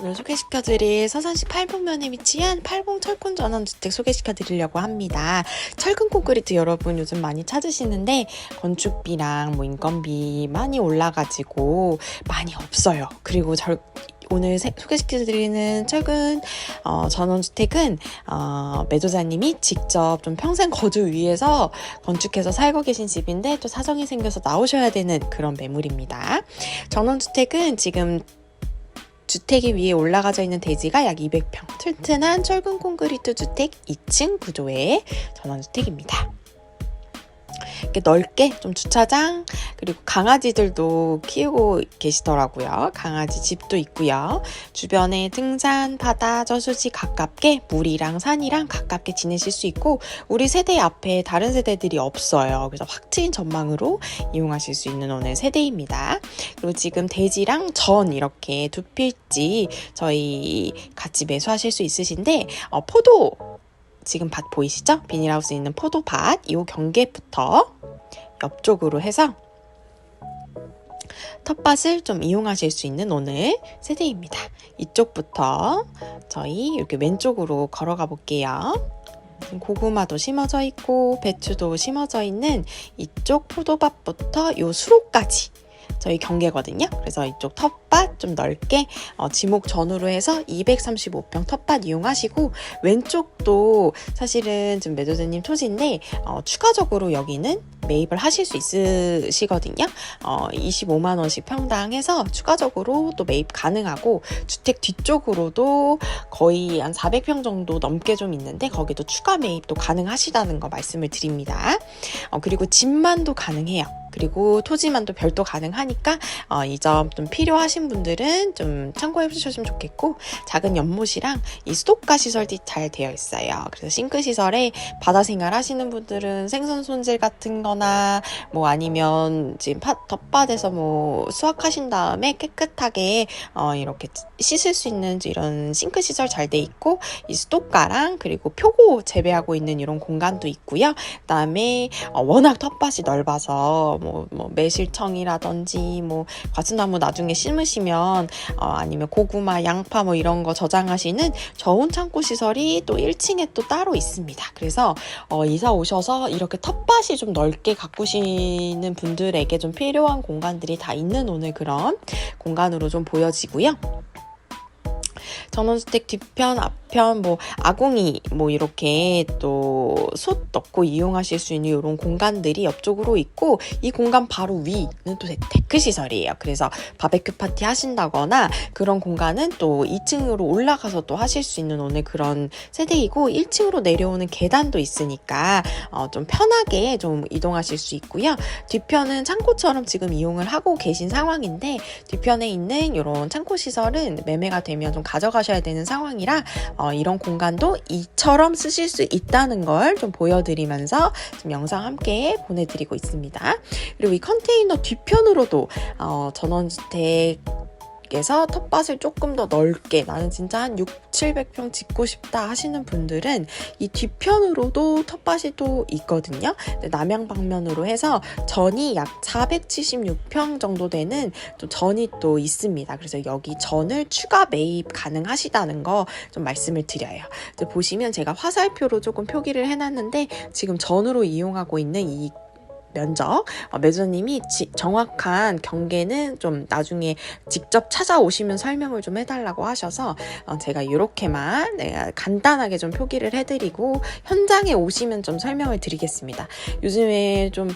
오늘 소개시켜드릴 서산시 8분면에 위치한 80 철근 전원주택 소개시켜드리려고 합니다. 철근 콘크리트 여러분 요즘 많이 찾으시는데 건축비랑 뭐 인건비 많이 올라가지고 많이 없어요. 그리고 절, 오늘 세- 소개시켜드리는 철근 어, 전원주택은 어, 매도자님이 직접 좀 평생 거주 위해서 건축해서 살고 계신 집인데 또 사정이 생겨서 나오셔야 되는 그런 매물입니다. 전원주택은 지금 주택이 위에 올라가져 있는 대지가 약 200평, 튼튼한 철근 콘크리트 주택 2층 구조의 전원주택입니다. 이렇게 넓게 좀 주차장 그리고 강아지들도 키우고 계시더라고요. 강아지 집도 있고요. 주변에 등산, 바다, 저수지 가깝게 물이랑 산이랑 가깝게 지내실 수 있고 우리 세대 앞에 다른 세대들이 없어요. 그래서 확 트인 전망으로 이용하실 수 있는 오늘 세대입니다. 그리고 지금 대지랑 전 이렇게 두 필지 저희 같이 매수하실 수 있으신데 어, 포도 지금 밭 보이시죠? 비닐하우스 있는 포도밭 이 경계부터 옆쪽으로 해서 텃밭을 좀 이용하실 수 있는 오늘 세대입니다. 이쪽부터 저희 이렇게 왼쪽으로 걸어가 볼게요. 고구마도 심어져 있고 배추도 심어져 있는 이쪽 포도밭부터 요 수로까지 저희 경계거든요. 그래서 이쪽 텃밭 좀 넓게 어, 지목 전후로 해서 235평 텃밭 이용하시고 왼쪽도 사실은 지금 매도자님 토지인데 어, 추가적으로 여기는 매입을 하실 수 있으시거든요. 어, 25만 원씩 평당 해서 추가적으로 또 매입 가능하고 주택 뒤쪽으로도 거의 한 400평 정도 넘게 좀 있는데 거기도 추가 매입도 가능하시다는 거 말씀을 드립니다. 어, 그리고 집만도 가능해요. 그리고 토지만도 별도 가능하니까 어, 이점 좀 필요하신 분들은 좀 참고해 주셨으면 좋겠고 작은 연못이랑 이 수도가 시설이 잘 되어 있어요. 그래서 싱크 시설에 바다 생활 하시는 분들은 생선 손질 같은 거나 뭐 아니면 지금 파, 텃밭에서 뭐 수확하신 다음에 깨끗하게 어, 이렇게 씻을 수 있는 이런 싱크 시설 잘 돼 있고 이 수도가랑 그리고 표고 재배하고 있는 이런 공간도 있고요. 그다음에 어, 워낙 텃밭이 넓어서 뭐, 뭐 매실청이라든지 뭐 과수나무 나중에 심으시면 어, 아니면 고구마, 양파 뭐 이런 거 저장하시는 저온 창고 시설이 또 1층에 또 따로 있습니다. 그래서 어, 이사 오셔서 이렇게 텃밭이 좀 넓게 가꾸시는 분들에게 좀 필요한 공간들이 다 있는 오늘 그런 공간으로 좀 보여지고요. 전원주택 뒤편, 앞편, 뭐 아궁이 뭐 이렇게 또 솥 넣고 이용하실 수 있는 이런 공간들이 옆쪽으로 있고 이 공간 바로 위는 또 데- 데크 시설이에요. 그래서 바베큐 파티 하신다거나 그런 공간은 또 2층으로 올라가서 또 하실 수 있는 오늘 그런 세대이고 1층으로 내려오는 계단도 있으니까 어, 좀 편하게 좀 이동하실 수 있고요. 뒤편은 창고처럼 지금 이용을 하고 계신 상황인데 뒤편에 있는 이런 창고 시설은 매매가 되면 좀 가져가 셔야 되는 상황이라 어, 이런 공간도 이처럼 쓰실 수 있다는 걸 좀 보여드리면서 지금 영상 함께 보내드리고 있습니다. 그리고 이 컨테이너 뒤편으로도 어, 전원주택 에서 텃밭을 조금 더 넓게 나는 진짜 한 6, 700평 짓고 싶다 하시는 분들은 이 뒤편으로도 텃밭이 또 있거든요. 남양 방면으로 해서 전이 약 476평 정도 되는 또 전이 또 있습니다. 그래서 여기 전을 추가 매입 가능하시다는 거 좀 말씀을 드려요. 보시면 제가 화살표로 조금 표기를 해놨는데 지금 전으로 이용하고 있는 이 면적 어, 매주님이 지- 정확한 경계는 좀 나중에 직접 찾아오시면 설명을 좀 해달라고 하셔서 어, 제가 이렇게만 네, 간단하게 좀 표기를 해드리고 현장에 오시면 좀 설명을 드리겠습니다. 요즘에 좀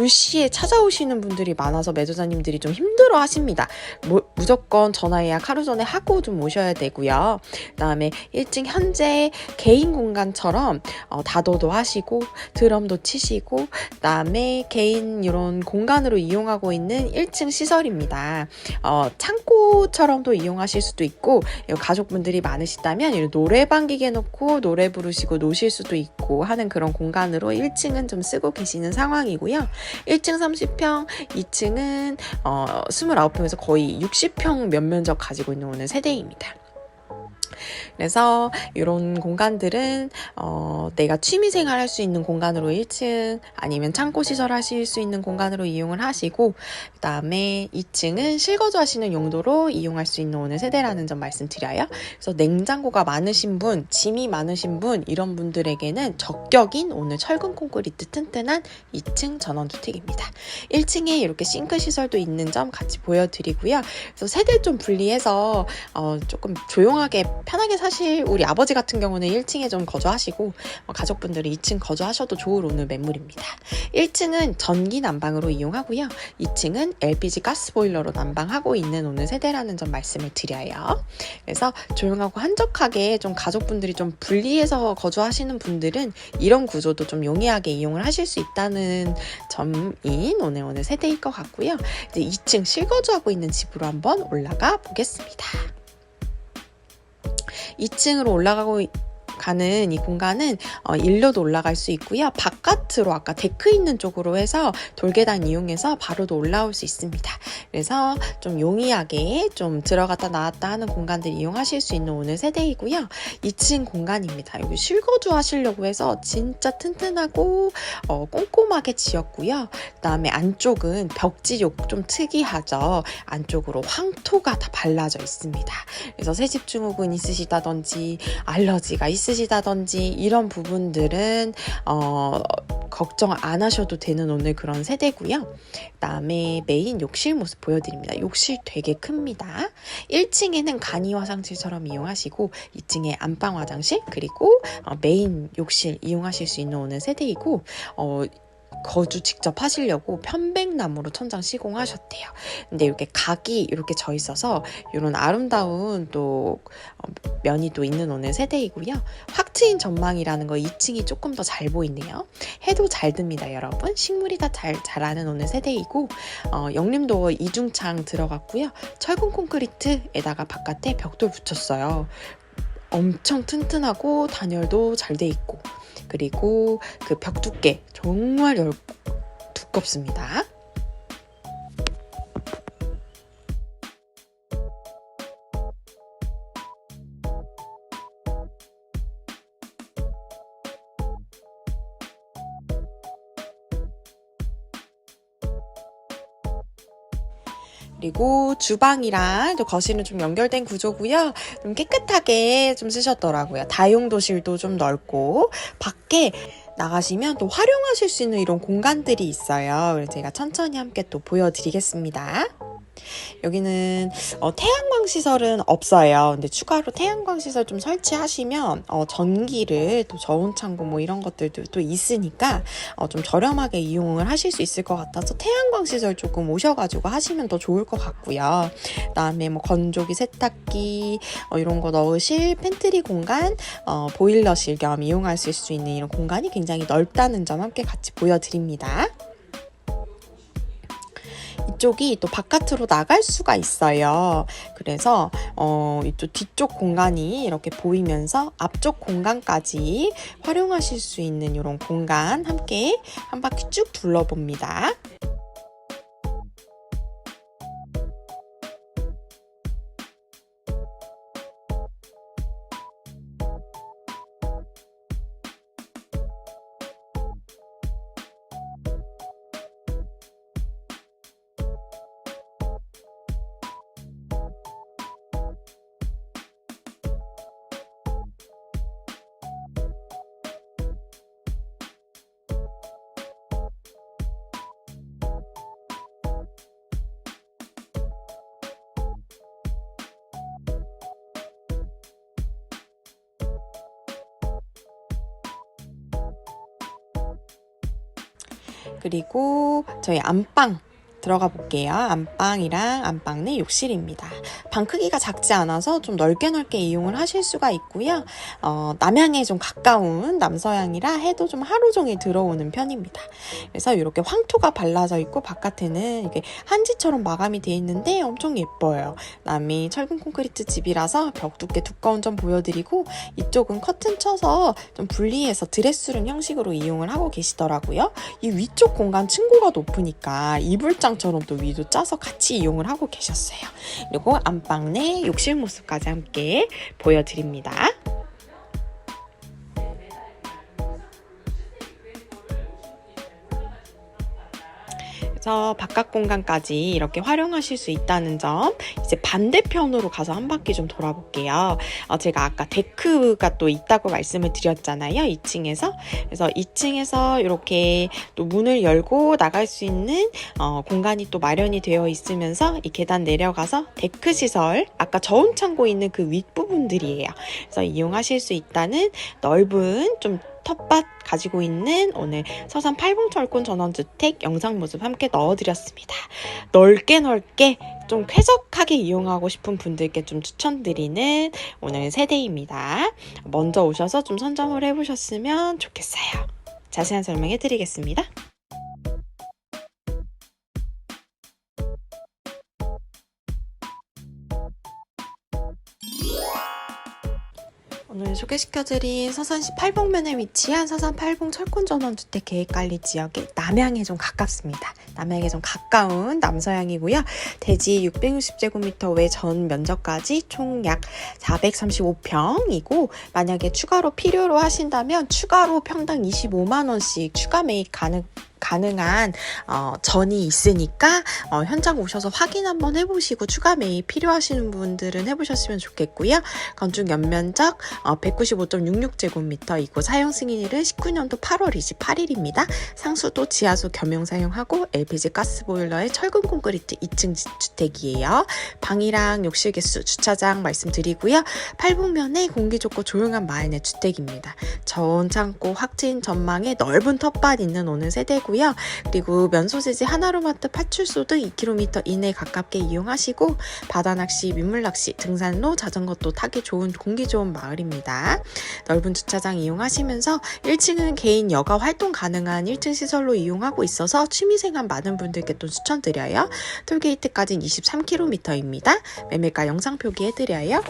불시에 찾아오시는 분들이 많아서 매도자님들이 좀 힘들어 하십니다. 뭐, 무조건 전화 예약 하루 전에 하고 좀 오셔야 되고요. 그 다음에 1층 현재 개인 공간처럼 어, 다도도 하시고 드럼도 치시고 그 다음에 개인 이런 공간으로 이용하고 있는 1층 시설입니다. 어, 창고처럼도 이용하실 수도 있고 가족분들이 많으시다면 노래방 기계 놓고 노래 부르시고 노실 수도 있고 하는 그런 공간으로 1층은 좀 쓰고 계시는 상황이고요. 1층 30평, 2층은 어, 29평에서 거의 60평 면 면적 가지고 있는 오늘 세대입니다. 그래서 이런 공간들은 어, 내가 취미 생활 할 수 있는 공간으로 1층 아니면 창고 시설 하실 수 있는 공간으로 이용을 하시고 그 다음에 2층은 실거주 하시는 용도로 이용할 수 있는 오늘 세대라는 점 말씀드려요. 그래서 냉장고가 많으신 분, 짐이 많으신 분 이런 분들에게는 적격인 오늘 철근 콘크리트 튼튼한 2층 전원주택입니다. 1층에 이렇게 싱크 시설도 있는 점 같이 보여드리고요. 그래서 세대 좀 분리해서 어, 조금 조용하게 편하게 사실 우리 아버지 같은 경우는 1층에 좀 거주하시고 어, 가족분들이 2층 거주하셔도 좋을 오늘 매물입니다. 1층은 전기 난방으로 이용하고요. 2층은 LPG 가스 보일러로 난방하고 있는 오늘 세대라는 점 말씀을 드려요. 그래서 조용하고 한적하게 좀 가족분들이 좀 분리해서 거주하시는 분들은 이런 구조도 좀 용이하게 이용을 하실 수 있다는 점인 오늘 오늘 세대일 것 같고요. 이제 2층 실거주하고 있는 집으로 한번 올라가 보겠습니다. 2층으로 올라가고 가는 이 공간은 어, 일로도 올라갈 수 있고요. 바깥으로 아까 데크 있는 쪽으로 해서 돌계단 이용해서 바로도 올라올 수 있습니다. 그래서 좀 용이하게 좀 들어갔다 나왔다 하는 공간들 이용하실 수 있는 오늘 세대이고요. 2층 공간입니다. 여기 실거주 하시려고 해서 진짜 튼튼하고 어, 꼼꼼하게 지었고요. 그다음에 안쪽은 벽지 좀 특이하죠. 안쪽으로 황토가 다 발라져 있습니다. 그래서 새집 증후군 있으시다든지 알러지가 있으 있으시다든지 이런 부분들은 어, 걱정 안 하셔도 되는 오늘 그런 세대고요. 그다음에 메인 욕실 모습 보여드립니다. 욕실 되게 큽니다. 1층에는 간이 화장실처럼 이용하시고 2층에 안방 화장실 그리고 어, 메인 욕실 이용하실 수 있는 오늘 세대이고 어, 거주 직접 하시려고 편백나무로 천장 시공하셨대요. 근데 이렇게 각이 이렇게 져 있어서 이런 아름다운 또 어, 면이 또 있는 오늘 세대이고요. 확 트인 전망이라는 거 2층이 조금 더 잘 보이네요. 해도 잘 듭니다, 여러분. 식물이 다 잘 자라는 오늘 세대이고 어, 영림도 이중창 들어갔고요. 철근 콘크리트에다가 바깥에 벽돌 붙였어요. 엄청 튼튼하고 단열도 잘 돼 있고 그리고 그 벽 두께 정말 열, 두껍습니다. 그리고 주방이랑 또 거실은 좀 연결된 구조고요. 좀 깨끗하게 좀 쓰셨더라고요. 다용도실도 좀 넓고 밖에 나가시면 또 활용하실 수 있는 이런 공간들이 있어요. 그래서 제가 천천히 함께 또 보여드리겠습니다. 여기는 어, 태양광 시설은 없어요. 근데 추가로 태양광 시설 좀 설치하시면 어, 전기를 또 저온 창고 뭐 이런 것들도 또 있으니까 어, 좀 저렴하게 이용을 하실 수 있을 것 같아서 태양광 시설 조금 오셔가지고 하시면 더 좋을 것 같고요. 그다음에 뭐 건조기, 세탁기 어, 이런 거 넣으실 팬트리 공간, 어, 보일러실 겸 이용하실 수 있는 이런 공간이 굉장히 넓다는 점 함께 같이 보여드립니다. 이쪽이 또 바깥으로 나갈 수가 있어요. 그래서 어, 이쪽 뒤쪽 공간이 이렇게 보이면서 앞쪽 공간까지 활용하실 수 있는 이런 공간 함께 한 바퀴 쭉 둘러봅니다. 그리고 저희 안방 들어가 볼게요. 안방이랑 안방 내 욕실입니다. 방 크기가 작지 않아서 좀 넓게 넓게 이용을 하실 수가 있고요. 어, 남향에 좀 가까운 남서향이라 해도 좀 하루 종일 들어오는 편입니다. 그래서 이렇게 황토가 발라져 있고 바깥에는 이게 한지처럼 마감이 되어 있는데 엄청 예뻐요. 남이 철근 콘크리트 집이라서 벽 두께 두꺼운 점 보여드리고 이쪽은 커튼 쳐서 좀 분리해서 드레스룸 형식으로 이용을 하고 계시더라고요. 이 위쪽 공간 층고가 높으니까 이불장 처럼 또 위도 짜서 같이 이용을 하고 계셨어요. 그리고 안방 내 욕실 모습까지 함께 보여드립니다. 그래서 바깥 공간까지 이렇게 활용하실 수 있다는 점 이제 반대편으로 가서 한 바퀴 좀 돌아볼게요. 어, 제가 아까 데크가 또 있다고 말씀을 드렸잖아요. 2층에서 그래서 2층에서 이렇게 또 문을 열고 나갈 수 있는 어, 공간이 또 마련이 되어 있으면서 이 계단 내려가서 데크 시설 아까 저온 창고 있는 그 윗부분들이에요. 그래서 이용하실 수 있다는 넓은 좀 텃밭 가지고 있는 오늘 서산 팔봉철권 전원주택 영상 모습 함께 넣어드렸습니다. 넓게 넓게 좀 쾌적하게 이용하고 싶은 분들께 좀 추천드리는 오늘 세대입니다. 먼저 오셔서 좀 선점을 해보셨으면 좋겠어요. 자세한 설명해 드리겠습니다. 오늘 소개시켜드린 서산시 팔봉면에 위치한 서산 팔봉 철권전원주택 계획관리 지역의 남향에 좀 가깝습니다. 남향에 좀 가까운 남서향이고요. 대지 660제곱미터 외 전 면적까지 총 약 435평이고 만약에 추가로 필요로 하신다면 추가로 평당 25만원씩 추가 매입 가능 가능한 어, 전이 있으니까 어, 현장 오셔서 확인 한번 해보시고 추가 매입 필요하시는 분들은 해보셨으면 좋겠고요. 건축 연면적 어, 195.66제곱미터이고 사용 승인일은 19년도 8월 28일입니다. 상수도 지하수 겸용 사용하고 LPG 가스 보일러에 철근 콘크리트 2층 주택이에요. 방이랑 욕실 개수, 주차장 말씀드리고요. 팔북면에 공기 좋고 조용한 마을 내 주택입니다. 저온 창고 확진 전망에 넓은 텃밭 있는 오는 세대고 요. 그리고 면소재지 하나로마트 파출소도 2km 이내 가깝게 이용하시고 바다 낚시, 민물 낚시, 등산로, 자전거도 타기 좋은 공기 좋은 마을입니다. 넓은 주차장 이용하시면서 1층은 개인 여가 활동 가능한 1층 시설로 이용하고 있어서 취미생활 많은 분들께 또 추천드려요. 톨게이트까지는 23km입니다. 매매가 영상 표기해드려요.